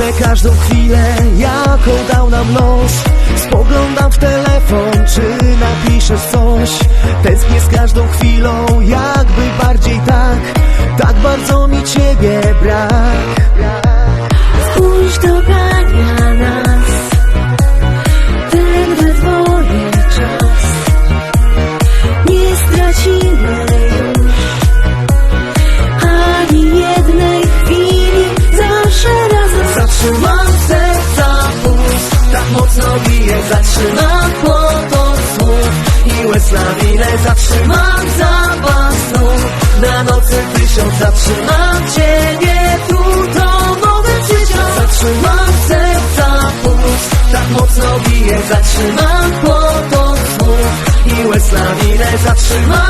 Cenię każdą chwilę, jaką dał nam los. Spoglądam w telefon, czy napiszesz coś. Tęsknię z każdą chwilą, jakby bardziej tak. Tak bardzo mi ciebie brak zatrzymam płoto słów I łez na winę zatrzymam zapas no, Na nocy tysiąc zatrzymam ciebie to mogę tysiąc Zatrzymam serca puls Tak mocno bije. Zatrzymam płoto słów I łez na zatrzymam